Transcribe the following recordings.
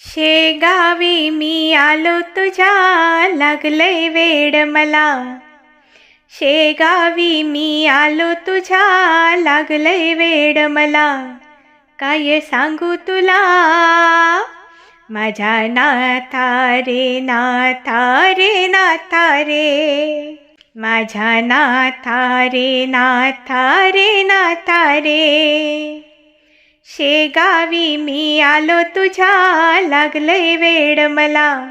शेगावी मी आलो तुझ्या लागलंय वेड मला. शेगावी मी आलो तुझ्या लागलंय वेड मला. काय सांगू तुला? माझ्या नाथा रे नाथा रे नाथा रे. माझ्या नाथा रे नाथा रे नाथा रे. शेगावी मी आलो तुझ्या लागलंय वेड मला.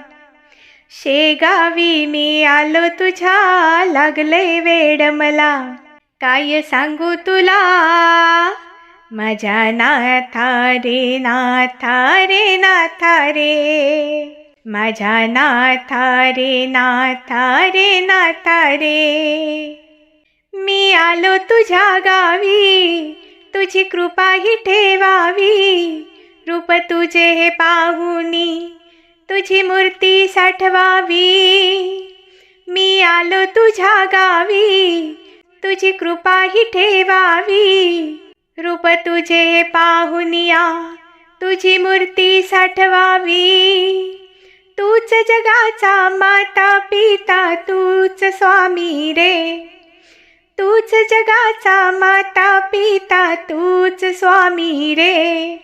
शेगावी मी आलो तुझ्या लागलंय वेड मला. काय सांगू तुला? माझ्या नाथा रे नाथा रे नाथा रे. माझ्या नाथा रे नाथा रे नाथा रे. मी आलो तुझ्या गावी तुझी कृपा ही ठेवावी. रूप तुझे हे पाहुनी तुझी मूर्ती साठवावी. मी आलो तुझ्या गावी तुझी कृपा ही ठेवावी. रूप तुझे हे पाहुनिया तुझी मूर्ती साठवावी. तूच जगाचा माता पिता तूच स्वामी रे. तूच जगाचा माता पिता तूच स्वामी रे.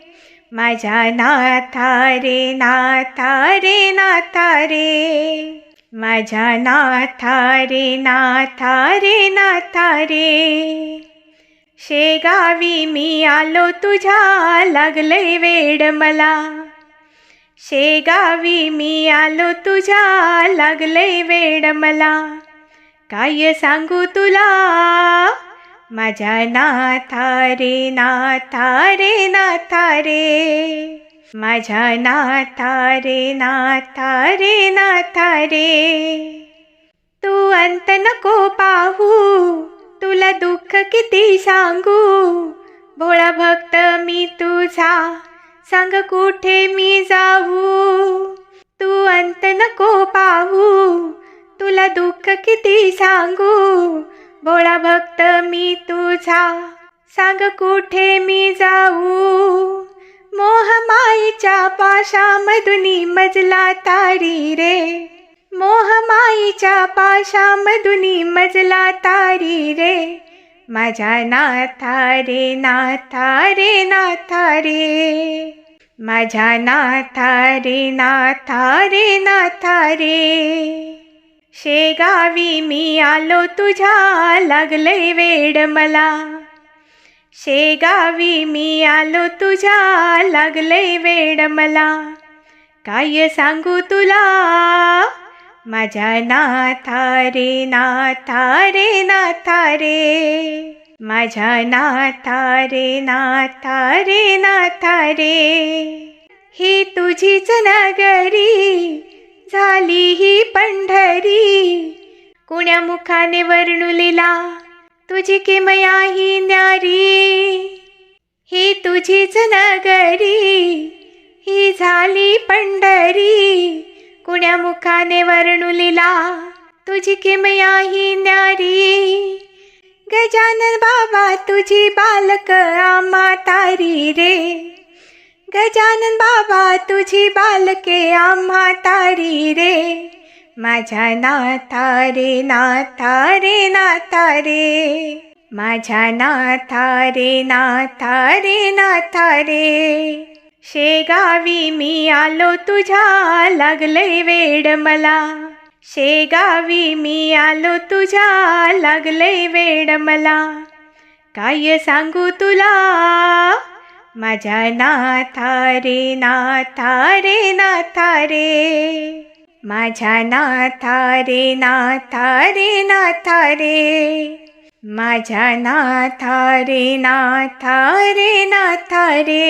माझ्या नाथा रे नाथा रे नाथा रे. माझ्या नाथा रे नाथा रे नाथा रे. शेगावी मी आलो तुझ्या लागलंय वेड मला. शेगावी मी आलो तुझ्या लागलंय वेड मला. काय सांगू तुला? माझ्या नाथा रे नाथा रे नाथा रे माझ्या नाथा रे नाथा रे नाथा रे तू अंत नको पाहू तुला दुःख किती सांगू? भोळा भक्त मी तुझा सांग कुठे मी जाऊ? तू अंत नको पाहू तुला दुःख किती सांगू? भोळा भक्त मी तुझा. सांग कुठे मी जाऊ? मोह माईच्या पाशामधुनी मजला तारी रे. मोह माईच्या पाशामधुनी मजला तारी रे. माझ्या नाथा रे नाथा रे नाथा रे. माझ्या नाथा रे नाथा रे नाथा रे. शेगावी मी आलो तुझ्या लागलंय वेड मला. शेगावी मी आलो तुझ्या लागलंय वेड मला. काय सांगू तुला? माझ्या नाथा रे नाथा रे नाथा रे माझ्या नाथा रे नाथा रे नाथा रे ही तुझीच नगरी झाली ही पंढरी. कुण्या मुखाने वर्णुलीला तुझी किमया ही न्यारी? ही तुझीच नगरी ही झाली पंढरी. कुण्या मुखाने वर्णुलीला तुझी किमया ही न्यारी? गजानन बाबा तुझी बालक आम्हा तारी रे. गजानन बाबा तुझी बालके आम्हा तारी रे. माझ्या नाथा रे नाथा रे नाथा रे. माझ्या नाथा रे नाथा रे नाथा रे. शेगावी मी आलो तुझ्या लागलंय वेड मला. शेगावी मी आलो तुझ्या लागलंय वेड मला. काय सांगू तुला? माझ्या नाथा रे नाथा रे नाथा रे माझ्या नाथा रे नाथा रे नाथा रे माझ्या नाथा रे नाथा रे नाथा रे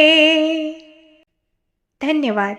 धन्यवाद.